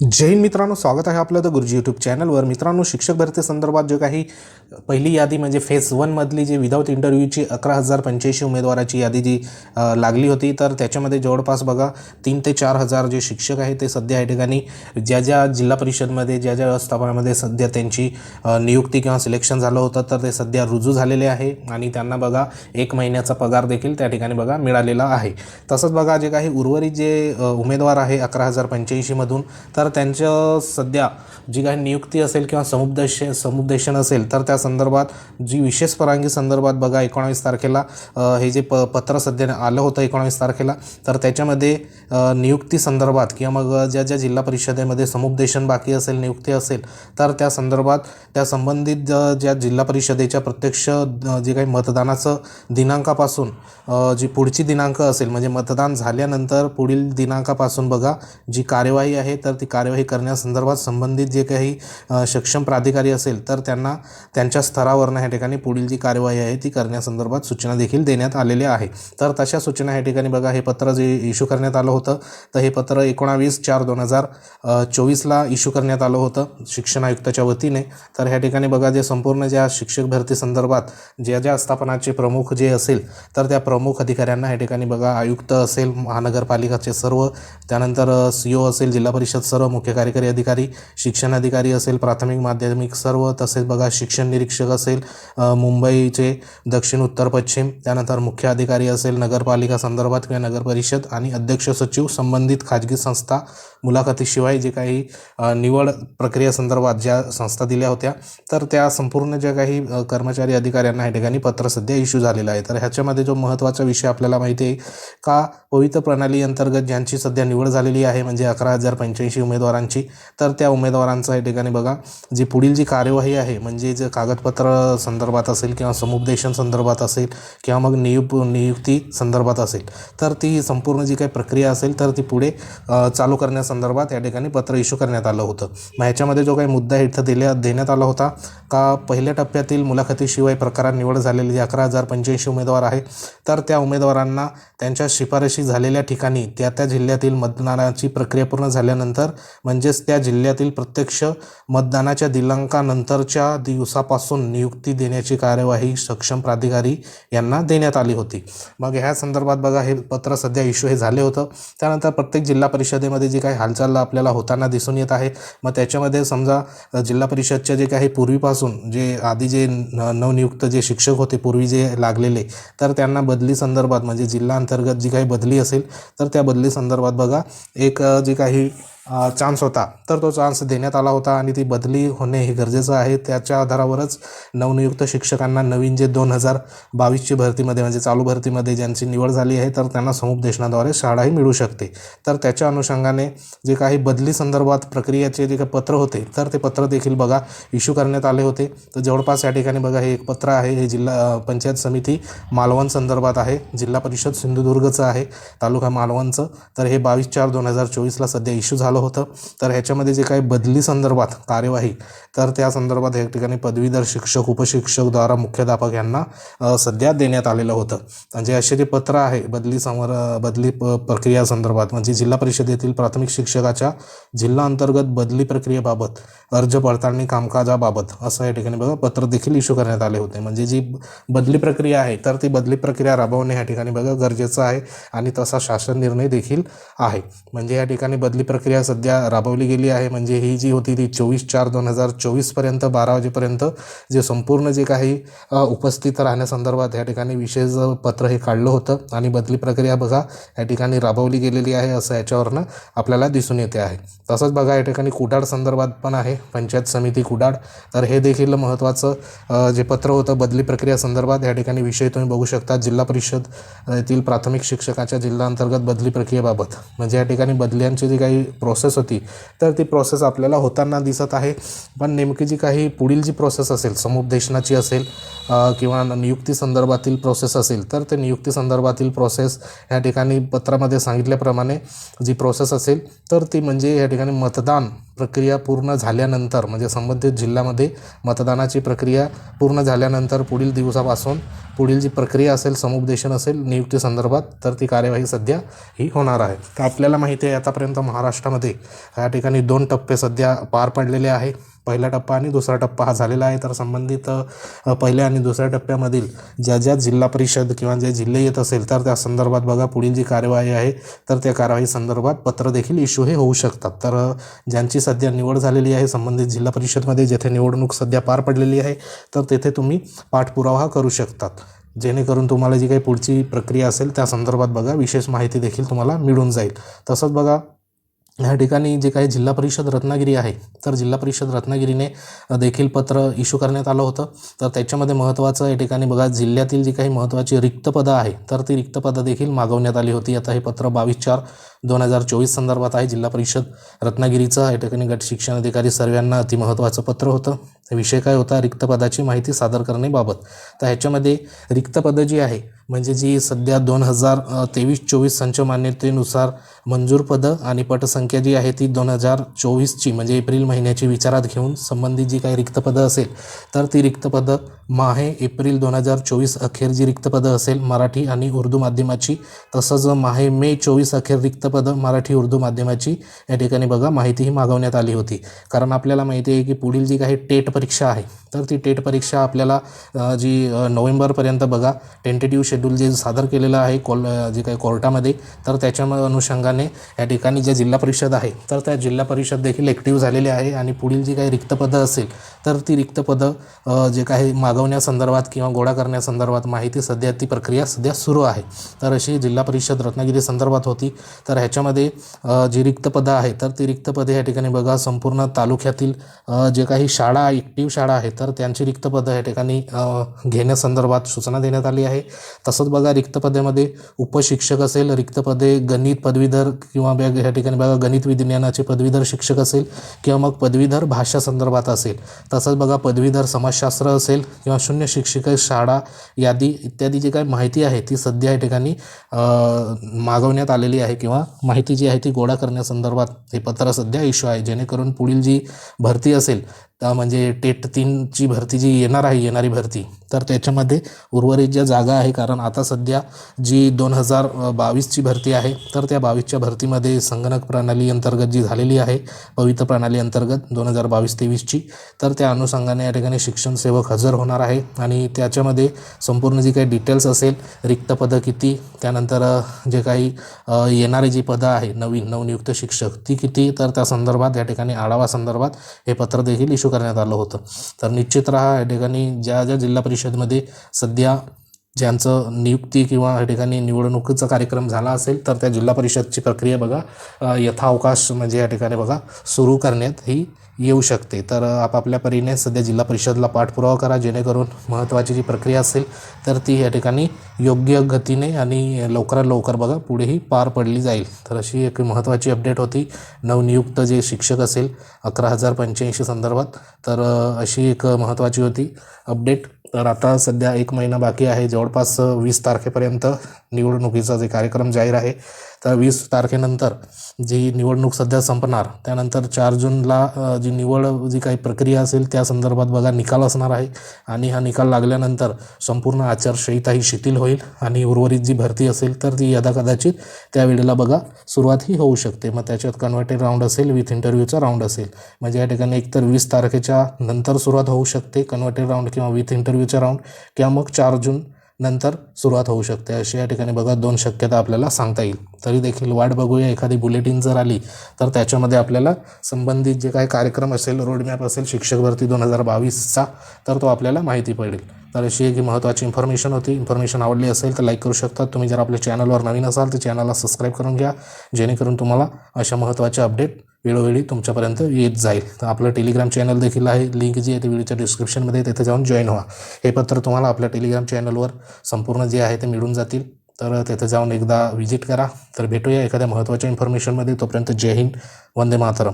जय हिंद मित्रांनो स्वागत आहे आपलं द गुरुजी यूट्यूब चॅनलवर मित्रांनो शिक्षक भरती संदर्भात जे काही पहिली यादी म्हणजे फेज वनमधली जी विदाऊट इंटरव्ह्यूची अकरा हजार पंच्याऐंशी उमेदवाराची यादी जी लागली होती तर त्याच्यामध्ये जवळपास बघा तीन ते चार हजार जे शिक्षक आहेत ते सध्या या ठिकाणी ज्या ज्या जिल्हा परिषदमध्ये ज्या ज्या व्यवस्थापनामध्ये सध्या त्यांची नियुक्ती किंवा सिलेक्शन झालं होतं तर ते सध्या रुजू झालेले आहे. आणि त्यांना बघा एक महिन्याचा पगार देखील त्या ठिकाणी बघा मिळालेला आहे. तसंच बघा जे काही उर्वरित जे उमेदवार आहे अकरा हजार पंच्याऐंशीमधून तर त्यांचं सध्या जी काही नियुक्ती असेल किंवा समुपदेश समुपदेशन असेल तर त्या संदर्भात जी विशेष परवानगी संदर्भात बघा एकोणावीस तारखेला हे जे प पत्र सध्या आलं होतं एकोणावीस तारखेला तर त्याच्यामध्ये नियुक्ती संदर्भात किंवा मग ज्या ज्या जिल्हा परिषदेमध्ये समुपदेशन बाकी असेल नियुक्ती असेल तर त्या संदर्भात त्या संबंधित ज्या जिल्हा परिषदेच्या प्रत्यक्ष जे काही मतदानाचं दिनांकापासून जी पुढची दिनांक असेल म्हणजे मतदान झाल्यानंतर पुढील दिनांकापासून बघा जी कार्यवाही आहे तर ती कार्यवाही करण्यासंदर्भात संबंधित जे काही सक्षम प्राधिकारी असेल तर त्यांना त्यांच्या स्तरावरनं ह्या ठिकाणी पुढील जी कार्यवाही आहे ती करण्यासंदर्भात सूचना देखील देण्यात आलेल्या आहे. तर तशा सूचना ह्या ठिकाणी बघा हे पत्र जे इश्यू करण्यात आलं होतं तर हे पत्र एकोणावीस चार दोन हजार चोवीसला इश्यू करण्यात आलं होतं शिक्षण आयुक्ताच्या वतीने. तर ह्या ठिकाणी बघा जे संपूर्ण ज्या शिक्षक भरती संदर्भात ज्या ज्या आस्थापनाचे प्रमुख जे असेल तर त्या प्रमुख अधिकाऱ्यांना ह्या ठिकाणी बघा आयुक्त असेल महानगरपालिकाचे सर्व त्यानंतर सी ओ असेल जिल्हा परिषद सर्व मुख्य कार्यकारी अधिकारी शिक्षण अधिकारी असेल प्राथमिक माध्यमिक सर्व तसेच बघा शिक्षण निरीक्षक असेल मुंबईचे दक्षिण उत्तर पश्चिम त्यानंतर मुख्य अधिकारी असेल नगरपालिका संदर्भात किंवा नगर परिषद आणि अध्यक्ष सचिव संबंधित खाजगी संस्था मुलाखतीशिवाय जे काही निवड निवड प्रक्रियेसंदर्भात ज्या संस्था दिल्या होत्या तर त्या संपूर्ण ज्या काही कर्मचारी अधिकाऱ्यांना या ठिकाणी पत्र सध्या इश्यू झालेलं आहे. तर ह्याच्यामध्ये जो महत्त्वाचा विषय आपल्याला माहिती आहे का पवित्र प्रणाली अंतर्गत ज्यांची सध्या निवड झालेली आहे म्हणजे अकरा हजार पंच्याऐंशी उमेदवारांची तर त्या उमेदवारांचं या ठिकाणी बघा जी पुढील जी कार्यवाही आहे म्हणजे जे कागदपत्र संदर्भात असेल किंवा समुपदेशन संदर्भात असेल किंवा मग नियुप नियुक्ती संदर्भात असेल तर ती संपूर्ण जी काही प्रक्रिया असेल तर ती पुढे चालू करण्यासंदर्भात या ठिकाणी पत्र इश्यू करण्यात आलं होतं. मग ह्याच्यामध्ये जो काही मुद्दा इथं दिल्या देण्यात आला होता का पहिल्या टप्प्यातील मुलाखतीशिवाय प्रकारात निवड झालेले जे अकरा हजार पंच्याऐंशी उमेदवार आहे तर त्या उमेदवारांना त्यांच्या शिफारशी झालेल्या ठिकाणी त्या त्या जिल्ह्यातील मतदानाची प्रक्रिया पूर्ण झाल्यानंतर म्हणजेच त्या जिल्ह्यातील प्रत्यक्ष मतदानाच्या दिनांकानंतरच्या दिवसापासून नियुक्ती देण्याची कार्यवाही सक्षम प्राधिकारी यांना देण्यात आली होती. मग ह्या संदर्भात बघा हे पत्र सध्या इश्यू हे झाले होतं. त्यानंतर प्रत्येक जिल्हा परिषदेमध्ये जी काही हालचाल आपल्याला होताना दिसून येत आहे मग त्याच्यामध्ये समजा जिल्हा परिषदच्या जे काही पूर्वीपासून जे आधी जे न- नवनियुक्त जे शिक्षक होते पूर्वी जे लागलेले तर त्यांना बदली संदर्भात म्हणजे जिल्हा अंतर्गत जी काही बदली असेल तर त्या बदली संदर्भात बघा एक जे जी काही चान्स होता. तर तो चान्स देण्यात आला होता आणि ती बदली होणे हे गरजेचं आहे. त्याच्या आधारावरच नवनियुक्त शिक्षकांना नवीन जे दोन हजार बावीसची भरतीमध्ये म्हणजे चालू भरतीमध्ये ज्यांची निवड झाली आहे तर त्यांना समुपदेशनाद्वारे शाळाही मिळू शकते. तर त्याच्या अनुषंगाने जे काही बदली संदर्भात प्रक्रियेचे जे काही पत्र होते तर ते पत्र देखील बघा इश्यू करण्यात आले होते. तर जवळपास या ठिकाणी बघा हे एक पत्र आहे. हे जिल्हा पंचायत समिती मालवण संदर्भात आहे. जिल्हा परिषद सिंधुदुर्गचं आहे तालुका मालवणचं. तर हे बावीस चार दोन हजार चोवीसला सध्या इश्यू झालं होतं. तर ह्याच्यामध्ये जे काही बदली संदर्भात कार्यवाही तर त्या संदर्भात या ठिकाणी पदवीधर शिक्षक उपशिक्षकद्वारा मुख्याध्यापक यांना सध्या देण्यात आलेलं होतं. म्हणजे असे जे पत्र आहे बदली समर बदली प प्रक्रिया संदर्भात म्हणजे जिल्हा परिषदेतील प्राथमिक शिक्षकाच्या जिल्हा अंतर्गत बदली प्रक्रियेबाबत अर्ज पडताळणी कामकाजाबाबत असं या ठिकाणी बघा पत्र देखील इश्यू करण्यात आले होते. म्हणजे जी बदली प्रक्रिया आहे तर ती बदली प्रक्रिया राबवणे या ठिकाणी बघा गरजेचं आहे आणि तसा शासन निर्णय देखील आहे. म्हणजे या ठिकाणी बदली प्रक्रिया सध्या राबवली गेली आहे. म्हणजे ही जी होती ती चोवीस चार दोन हजार चोवीसपर्यंत बारा वाजेपर्यंत जे संपूर्ण जे काही उपस्थित राहण्यासंदर्भात या ठिकाणी विशेष पत्र हे काढलं होतं. आणि बदली प्रक्रिया बघा या ठिकाणी राबवली गेलेली आहे असं याच्यावरनं आपल्याला दिसून येते आहे. तसंच बघा या ठिकाणी कुडाळ संदर्भात पण आहे. पंचायत समिती कुडाळ. तर हे देखील महत्त्वाचं जे पत्र होतं बदली प्रक्रिया संदर्भात या ठिकाणी विषय तुम्ही बघू शकता. जिल्हा परिषद येथील प्राथमिक शिक्षकाच्या जिल्हा अंतर्गत बदली प्रक्रियेबाबत. म्हणजे या ठिकाणी बदल्यांचे जे काही प्रोसेस होती. तर ती प्रोसेस आपल्याला होताना दिसत आहे. पण नेमकी जी काही पुढील जी प्रोसेस असेल समुपदेशनाची असेल किंवा नियुक्ती संदर्भातील प्रोसेस असेल तर ते नियुक्ती संदर्भातील प्रोसेस या ठिकाणी पत्रामध्ये सांगितल्याप्रमाणे जी प्रोसेस असेल तर ती म्हणजे या ठिकाणी मतदान. प्रक्रिया पूर्ण झाल्यानंतर म्हणजे संबंधित जिल्ह्यामध्ये मतदानाची प्रक्रिया पूर्ण झाल्यानंतर पुढील दिवसापासून पुढील जी प्रक्रिया असेल समुपदेशन असेल नियुक्ती संदर्भात तर ती कार्यवाही सध्या ही होणार आहे. तर आपल्याला माहिती आहे आतापर्यंत महाराष्ट्रामध्ये या ठिकाणी दोन टप्पे सध्या पार पडलेले आहे. पहिला टप्पा आणि दुसरा टप्पा हा झालेला आहे. तर संबंधित पहिल्या आणि दुसऱ्या टप्प्यामधील ज्या ज्या जिल्हा परिषद किंवा जे जिल्हे येत असेल तर त्या संदर्भात बघा. पुढील जी कार्यवाही आहे तर त्या कार्यवाही संदर्भात पत्र देखील इश्यू हे होऊ शकतात. तर ज्यांची सध्या निवड झालेली आहे संबंधित जिल्हा परिषदमध्ये जेथे निवडणूक सध्या पार पडलेली आहे तर तेथे तुम्ही पाठपुरावा करू शकतात. जेणेकरून तुम्हाला जी काही पुढची प्रक्रिया असेल त्या संदर्भात बघा. विशेष माहिती देखील तुम्हाला मिळून जाईल. तसंच बघा ह्या ठिकाणी जे काही जिल्हा परिषद रत्नागिरी आहे तर जिल्हा परिषद रत्नागिरीने देखील पत्र इश्यू करण्यात आलं होतं. तर त्याच्यामध्ये महत्त्वाचं या ठिकाणी बघा जिल्ह्यातील जी काही महत्त्वाची रिक्त पदं आहे तर ती रिक्त पदं देखील मागवण्यात आली होती. आता हे पत्र बावीस चार दोन हजार चोवीस संदर्भात आहे. जिल्हा परिषद रत्नागिरीचं या ठिकाणी गट शिक्षण अधिकारी सर्वांना अति महत्त्वाचं पत्र होतं. विषय काय होता? रिक्त पदाची माहिती सादर करण्याबाबत. तर ह्याच्यामध्ये रिक्त पदं जी आहे म्हणजे जी सध्या दोन हजार तेवीस चोवीस संच मान्यतेनुसार मंजूर पदं आणि पटसंख्या जी आहे ती दोन हजार चोवीसची म्हणजे एप्रिल महिन्याची विचारात घेऊन संबंधित जी काही रिक्त पदं असेल तर ती रिक्त पदं माहे एप्रिल दोन हजार चोवीस अखेर जी रिक्त पदं असेल मराठी आणि उर्दू माध्यमाची तसंच माहे मे चोवीस अखेर रिक्त पदं मराठी उर्दू माध्यमाची या ठिकाणी बघा माहिती ही मागवण्यात आली होती. कारण आपल्याला माहिती आहे की पुढील जी काही टेट परीक्षा आहे तर ती टेट परीक्षा आपल्याला जी नोव्हेंबरपर्यंत बघा टेंटेटिव्ह शेड्यूल जे सादर केलेलं आहे कोल जे काही कोर्टामध्ये तर त्याच्या अनुषंगाने या ठिकाणी ज्या जिल्हा परिषद आहे तर त्या जिल्हा परिषद देखील ॲक्टिव्ह झालेली आहे आणि पुढील जी काही रिक्त पदं असेल तर ती रिक्त पदं जे काही मागवण्यासंदर्भात किंवा गोळा करण्यासंदर्भात माहिती सध्या ती प्रक्रिया सध्या सुरू आहे. तर अशी जिल्हा परिषद रत्नागिरी संदर्भात होती. तर ह्याच्यामध्ये जी रिक्त पदं आहेत तर ती रिक्त पदे या ठिकाणी बघा संपूर्ण तालुक्यातील जे काही शाळा ॲक्टिव्ह शाळा आहेत तर त्यांची रिक्त पदं या ठिकाणी घेण्यासंदर्भात सूचना देण्यात आली आहे. तसंच बघा रिक्त पदेमध्ये उपशिक्षक असेल रिक्त पदे गणित पदवीधर किंवा बॅग ह्या ठिकाणी बघा गणित विज्ञानाचे पदवीधर शिक्षक असेल किंवा मग पदवीधर भाषा संदर्भात असेल. तसंच बघा पदवीधर समाजशास्त्र असेल किंवा शून्य शिक्षिका शाळा यादी इत्यादी जी काही माहिती आहे ती सध्या या ठिकाणी मागवण्यात आलेली आहे किंवा माहिती जी आहे ती गोळा करण्यासंदर्भात हे पत्र सध्या इश्यू आहे. जेणेकरून पुढील जी भरती असेल म्हणजे टेट तीनची भरती जी येणार आहे येणारी भरती तर त्याच्यामध्ये उर्वरित ज्या जागा आहे कारण आता सध्या जी दोन हजार बावीसची भरती आहे तर त्या बावीसच्या भरतीमध्ये संगणक प्रणाली अंतर्गत जी झालेली आहे पवित्र प्रणाली अंतर्गत दोन हजार बावीस तेवीसची तर त्या अनुषंगाने या ठिकाणी शिक्षण सेवक हजर होणार आहे. आणि त्याच्यामध्ये संपूर्ण जी काही डिटेल्स असेल रिक्त पदं किती त्यानंतर जे काही येणारी जी पदं आहे नवीन नवनियुक्त शिक्षक ती किती तर त्या संदर्भात या ठिकाणी आढावा संदर्भात हे पत्र देखील इश्यू करण्यात आलं होतं. तर निश्चित राहा या ठिकाणी ज्या ज्या जिल्हा परिषदमध्ये सध्या ज्यांचं नियुक्ती किंवा या ठिकाणी निवडणुकीचा कार्यक्रम झाला असेल तर त्या जिल्हा परिषदची प्रक्रिया बघा यथावकाश म्हणजे या ठिकाणी बघा सुरू करण्यात ही येऊ शकते. तर आपापल्या परीने सध्या जिल्हा परिषदला पाठपुरावा करा जेणेकरून महत्त्वाची जी प्रक्रिया असेल तर ती या ठिकाणी योग्य गतीने आणि लवकरात लवकर बघा पुढेही पार पडली जाईल. तर अशी एक महत्त्वाची अपडेट होती. नवनियुक्त जे शिक्षक असेल अकरा हजार पंच्याऐंशी संदर्भात तर अशी एक महत्त्वाची होती अपडेट. तर आता सध्या एक महिना बाकी आहे. जवळपास वीस तारखेपर्यंत निवडणुकीचा जे कार्यक्रम जाहीर आहे तर वीस तारखेनंतर जी निवडणूक सध्या संपणार त्यानंतर चार जूनला जी निवड जी काही प्रक्रिया असेल त्या संदर्भात बघा निकाल असणार आहे. आणि हा निकाल लागल्यानंतर संपूर्ण आचारसंहिता ही शिथिल होईल आणि उर्वरित जी भरती असेल तर ती यदा कदाचित त्यावेळेला बघा सुरुवात ही होऊ शकते. मग त्याच्यात कन्व्हर्टेड राऊंड असेल विथ इंटरव्ह्यूचा राऊंड असेल. म्हणजे या ठिकाणी एकतर वीस तारखेच्या नंतर सुरुवात होऊ शकते कन्व्हर्टेड राऊंड किंवा विथ इंटरव्ह्यूचा राऊंड किंवा मग चार जून नंतर सुरुवात होऊ शकते. अशी या ठिकाणी बघा दोन शक्यता आपल्याला सांगता येईल. तरी देखील वाट बघूया एखादी बुलेटिन जर आली तर त्याच्यामध्ये आपल्याला संबंधित जे काही कार्यक्रम असेल रोडमॅप असेल शिक्षक भरती दोन हजार बावीसचा तर तो आपल्याला माहिती पडेल. तर अशी एक महत्त्वाची इन्फॉर्मेशन होती. इन्फॉर्मेशन आवडली असेल तर लाईक करू शकता. तुम्ही जर आपल्या चॅनलवर नवीन असाल तर चॅनलला सबस्क्राईब करून घ्या. जेणेकरून तुम्हाला अशा महत्त्वाच्या अपडेट वेळोवेळी तुमच्यापर्यंत येत जाईल. तर आपलं टेलिग्राम चॅनल देखील आहे. लिंक जी आहे ती व्हिडिओच्या डिस्क्रिप्शनमध्ये तिथे जाऊन जॉईन व्हा. हे पत्र तुम्हाला आपल्या टेलिग्राम चॅनलवर संपूर्ण जे आहे ते मिळून जातील. तर तिथे जाऊन एकदा व्हिजिट करा. तर भेटूया एखाद्या महत्त्वाच्या इन्फॉर्मेशनमध्ये तोपर्यंत जय हिंद. वंदे मातरम.